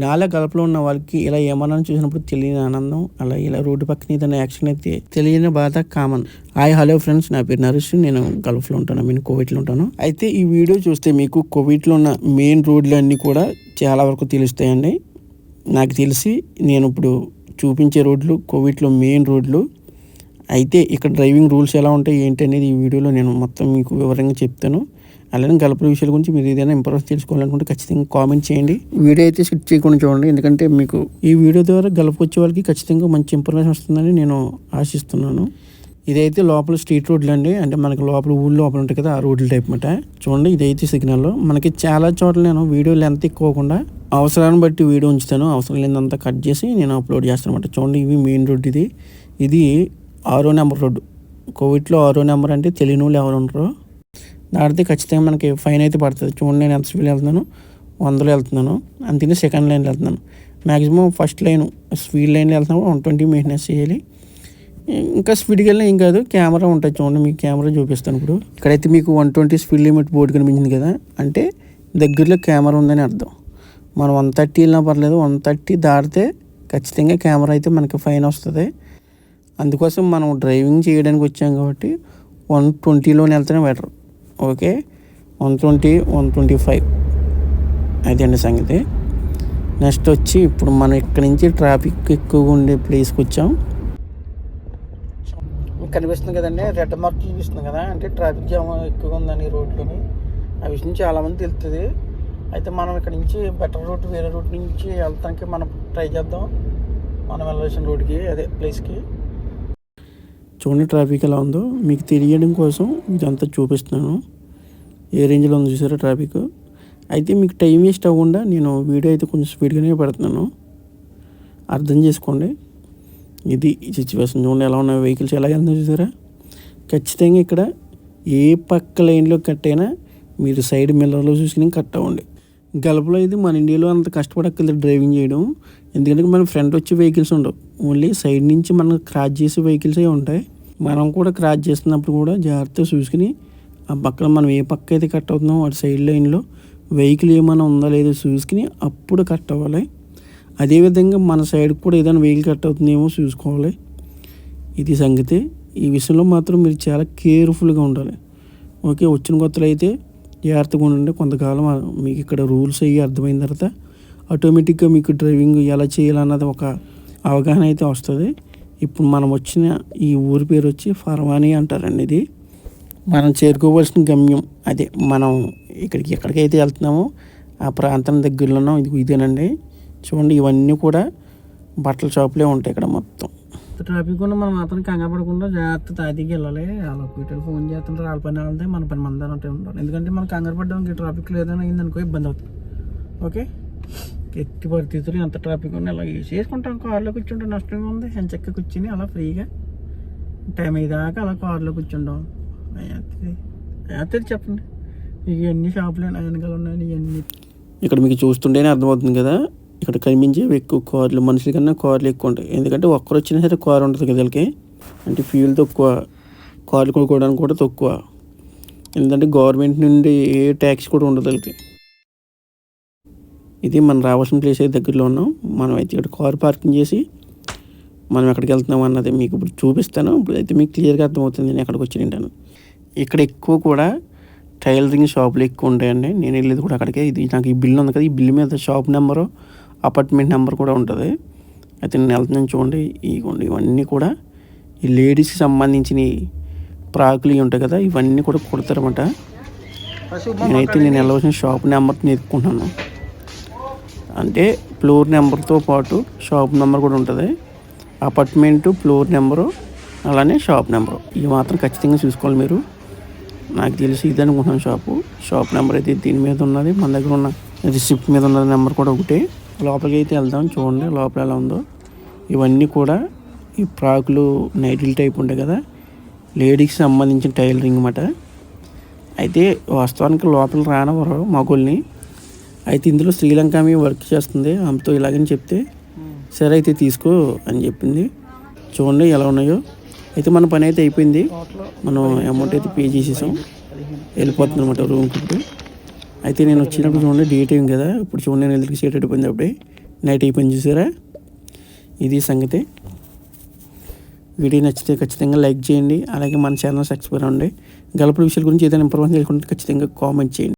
నాలా గలపలో ఉన్న వాళ్ళకి ఇలా ఏమన్నా చూసినప్పుడు తెలియని ఆనందం అలా ఇలా రోడ్డు పక్కన ఏదైనా యాక్షన్ అయితే తెలియని బాధ కామన్. హాయ్ హలో ఫ్రెండ్స్ నా పేరు నరేష్. నేను గల్ఫ్లో ఉంటాను నేను కోవిడ్లో ఉంటాను. అయితే ఈ వీడియో చూస్తే మీకు కోవిడ్లో ఉన్న మెయిన్ రోడ్లు అన్నీ కూడా చాలా వరకు తెలుస్తాయండి. నాకు తెలిసి నేను ఇప్పుడు చూపించే రోడ్లు కోవిడ్లో మెయిన్ రోడ్లు. అయితే ఇక్కడ డ్రైవింగ్ రూల్స్ ఎలా ఉంటాయి ఏంటి అనేది ఈ వీడియోలో నేను మొత్తం మీకు వివరంగా చెప్తాను. అలానే గలపల విషయాల గురించి మీరు ఏదైనా ఇంప్రూవ్ తెలుసుకోవాలనుకుంటే ఖచ్చితంగా కామెంట్ చేయండి. వీడియో అయితే స్కిప్ చేయకుండా చూడండి. ఎందుకంటే మీకు ఈ వీడియో ద్వారా గలప వచ్చే వాళ్ళకి ఖచ్చితంగా మంచి ఇన్ఫర్మేషన్ వస్తుందని నేను ఆశిస్తున్నాను. ఇదైతే లోపల స్ట్రీట్ రోడ్లు అండి. అంటే మనకి లోపల ఊళ్ళో లోపల ఉంటాయి కదా ఆ రోడ్ల టైప్ మాట చూడండి ఇదైతే సిగ్నల్. మనకి చాలా చోట్ల నేను వీడియో లెంత్ ఎక్కువకుండా అవసరాన్ని బట్టి వీడియో ఉంచుతాను. అవసరం లేదంతా కట్ చేసి నేను అప్లోడ్ చేస్తాను అనమాట చూడండి ఇవి మెయిన్ రోడ్ ఇది. ఇది ఆరో నెంబర్ రోడ్డు. కోవిడ్లో ఆరో నెంబర్ అంటే తెలియని వాళ్ళు ఎవరు ఉండరు. దాటితే ఖచ్చితంగా మనకి ఫైన్ అయితే పడుతుంది. చూడండి నేను ఎంత స్పీడ్ వెళ్తున్నాను. వందలో వెళ్తున్నాను. అందుకని సెకండ్ లైన్లో వెళ్తున్నాను. మ్యాక్సిమం ఫస్ట్ లైన్ స్పీడ్ లైన్లో వెళ్తున్నాను వన్ ట్వంటీ మెయింటెనెన్స్ చేయాలి. ఇంకా స్పీడ్కి వెళ్ళినా ఏం కాదు కెమెరా ఉంటుంది చూడండి మీకు కెమెరా చూపిస్తాను ఇప్పుడు. ఇక్కడైతే మీకు one twenty speed limit board కనిపించింది కదా అంటే దగ్గరలో కెమెరా ఉందని అర్థం. మనం వన్ థర్టీ వెళ్ళినా పర్లేదు వన్ థర్టీ దాటితే ఖచ్చితంగా కెమెరా అయితే మనకి ఫైన్ వస్తుంది. అందుకోసం మనం డ్రైవింగ్ చేయడానికి వచ్చాం కాబట్టి వన్ ట్వంటీలోనే వెళ్తేనే better. Okay? One twenty one twenty five. అదండి సంగతి. నెక్స్ట్ వచ్చి ఇప్పుడు మనం ఇక్కడ నుంచి ట్రాఫిక్ ఎక్కువగా ఉండే ప్లేస్కి వచ్చాం. కనిపిస్తుంది కదండి. రెడ్ మార్క్ చూపిస్తుంది కదా. అంటే ట్రాఫిక్ జామ్ ఎక్కువగా ఉందని రోడ్లోని. ఆ విషయం చాలామంది తెలుస్తుంది. అయితే మనం ఇక్కడ నుంచి బెటర్ రూట్ వేరే రూట్ నుంచి వెళ్తానికి మనం ట్రై చేద్దాం. మనం వెళ్ళవలసిన రోడ్కి అదే ప్లేస్కి. చూడండి ట్రాఫిక్ ఎలా ఉందో. మీకు తెలియడం కోసం ఇదంతా చూపిస్తున్నాను. ఏ రేంజ్లో ఉందో చూసారా ట్రాఫిక్. అయితే మీకు టైం వేస్ట్ అవ్వకుండా నేను వీడియో అయితే కొంచెం స్పీడ్గానే పెడుతున్నాను. అర్థం చేసుకోండి. ఇది సిచ్యువేషన్ చూడండి ఎలా ఉన్నాయి వెహికల్స్ ఎలా వెళ్తుందో చూసారా. ఖచ్చితంగా ఇక్కడ ఏ పక్క లైన్లో కట్ అయినా మీరు సైడ్ మిల్లర్లో చూసుకుని కట్ అవ్వండి. గల్ఫ్లో అయితే మన ఇండియాలో అంత కష్టపడక్కర్లేదు డ్రైవింగ్ చేయడం. ఎందుకంటే మన ఫ్రంట్ వచ్చే వెహికల్స్ ఉండవు. ఓన్లీ సైడ్ నుంచి మనం క్రాస్ చేసే వెహికల్సే ఉంటాయి. మనం కూడా క్రాస్ చేస్తున్నప్పుడు కూడా జాగ్రత్తగా చూసుకుని ఆ పక్కన మనం ఏ పక్క అయితే కట్ అవుతున్నామో అటు సైడ్ లైన్లో వెహికల్ ఏమైనా ఉందా లేదో చూసుకుని అప్పుడు కట్ అవ్వాలి. అదేవిధంగా మన సైడ్ కూడా ఏదైనా వెహికల్ కట్ అవుతుందేమో చూసుకోవాలి. ఇది సంగతి. ఈ విషయంలో మాత్రం మీరు చాలా కేర్ఫుల్గా ఉండాలి. ఓకే వచ్చిన కొత్తలో అయితే జాగ్రత్తగా ఉండండి. కొంతకాలం మీకు ఇక్కడ రూల్స్ అయ్యి అర్థమైన తర్వాత ఆటోమేటిక్గా మీకు డ్రైవింగ్ ఎలా చేయాలన్నది ఒక అవగాహన అయితే వస్తుంది. ఇప్పుడు మనం వచ్చిన ఈ ఊరి పేరు వచ్చి ఫర్వాని అంటారండి ఇది. మనం చేరుకోవాల్సిన గమ్యం అదే. మనం ఇక్కడికి ఎక్కడికైతే వెళ్తున్నామో ఆ ప్రాంతం దగ్గరలోనో ఇది ఇదేనండి. చూడండి ఇవన్నీ కూడా బట్టల షాపులే ఉంటాయి ఇక్కడ మొత్తం. ట్రాఫిక్ ఉన్న మనం మాత్రం కంగారు జాగ్రత్త తాతికి వెళ్ళాలి. వాళ్ళ పీటర్ ఫోన్ చేస్తుంటారు వాళ్ళ పని వెళ్తే మన పని మంది అంటే ఉండాలి. ఎందుకంటే మనం కంగారు పడ్డానికి ట్రాఫిక్ లేదని అయిందనుకో ఇబ్బంది అవుతుంది. ఓకే? ఎత్తి పరిస్థితులు ఎంత ట్రాఫిక్ ఉన్నా ఇలా చేసుకుంటాం. కార్లో కూర్చుంటే నష్టంగా ఉంది. ఎంచక్క కూర్చుని అలా ఫ్రీగా టైం అయ్యేదాకా అలా కార్లో కూర్చుంటాం. అయితే చెప్పండి. ఇవన్నీ షాపులు వెనకాల ఉన్నాయి ఇవన్నీ ఇక్కడ మీకు చూస్తుంటేనే అర్థమవుతుంది కదా. ఇక్కడ కనిపించేవి ఎక్కువ కార్లు మనుషుల కన్నా కార్లు ఎక్కువ ఉంటాయి. ఎందుకంటే ఒక్కరు వచ్చినా సరే కార్ ఉంటుంది కదా వీళ్ళకి. అంటే ఫ్యూల్ తక్కువ కార్లు కొనుక్కోవడానికి కూడా తక్కువ. ఎందుకంటే గవర్నమెంట్ నుండి ఏ ట్యాక్స్ కూడా ఉండదు వీళ్ళకి. ఇది మనం రావాల్సిన ప్లేస్ అయితే దగ్గరలో ఉన్నాం. మనం అయితే ఇక్కడ కార్ పార్కింగ్ చేసి మనం ఎక్కడికి వెళ్తున్నాం అన్నది మీకు ఇప్పుడు చూపిస్తాను. ఇప్పుడు అయితే మీకు క్లియర్గా అర్థమవుతుంది నేను ఎక్కడికి వచ్చి తింటాను. ఇక్కడ ఎక్కువ కూడా టైలరింగ్ షాపులు ఎక్కువ ఉంటాయండి. నేను వెళ్ళేది కూడా అక్కడికే. ఇది నాకు ఈ బిల్ ఉంది కదా ఈ బిల్ మీద షాప్ నెంబరు అపార్ట్మెంట్ నెంబర్ కూడా ఉంటుంది. అయితే నేను వెళ్తున్నాను చూడండి. ఇవ్వండి ఇవన్నీ కూడా ఈ లేడీస్కి సంబంధించిన ప్రాకులు ఇవి ఉంటాయి కదా ఇవన్నీ కూడా కుడతారన్నమాట. నేనైతే నేను వెళ్ళవలసిన షాప్ నెంబర్ నేర్చుకుంటున్నాను అంటే ఫ్లోర్ నెంబర్తో పాటు షాప్ నెంబర్ కూడా ఉంటుంది. అపార్ట్మెంటు ఫ్లోర్ నెంబరు అలానే షాప్ నెంబరు. ఇవి మాత్రం ఖచ్చితంగా చూసుకోవాలి మీరు. నాకు తెలిసి ఇది అనుకుంటున్నాను షాపు. షాప్ నెంబర్ అయితే దీని మీద ఉన్నది మన దగ్గర ఉన్న రిసిప్ట్ మీద ఉన్న నెంబర్ కూడా ఒకటి. లోపలికి అయితే వెళ్దాం చూడండి లోపల ఎలా ఉందో. ఇవన్నీ కూడా ఈ ప్రాకులు నైటిల్ టైప్ ఉంటాయి కదా. లేడీస్కి సంబంధించిన టైలరింగ్ అన్నమాట. అయితే వాస్తవానికి లోపల రానవరు మగోళ్ళని అయితే ఇందులో శ్రీలంక ఆమె వర్క్ చేస్తుంది. ఆమెతో ఇలాగని చెప్తే సరే అయితే తీసుకో అని చెప్పింది. చూడండి ఎలా ఉన్నాయో. అయితే మన పని అయితే అయిపోయింది. మనం అమౌంట్ అయితే పే చేసేసాం. వెళ్ళిపోతుంది అనమాట రూమ్కి ఇప్పుడు. అయితే నేను వచ్చినప్పుడు చూడండి డేట్ టైం కదా. ఇప్పుడు చూడండి నేను ఎదురుకి సీట్ అయిపోయింది అప్పుడే. నైట్ అయిపోయింది చూసారా? ఇది సంగతి. వీడియో నచ్చితే ఖచ్చితంగా లైక్ చేయండి. అలాగే మన ఛానల్ సబ్స్క్రైబ్ అవ్వండి. గలపుల విషయాల గురించి ఏదైనా ఇన్ఫర్మేషన్ తెలుసుకుంటే ఖచ్చితంగా కామెంట్ చేయండి.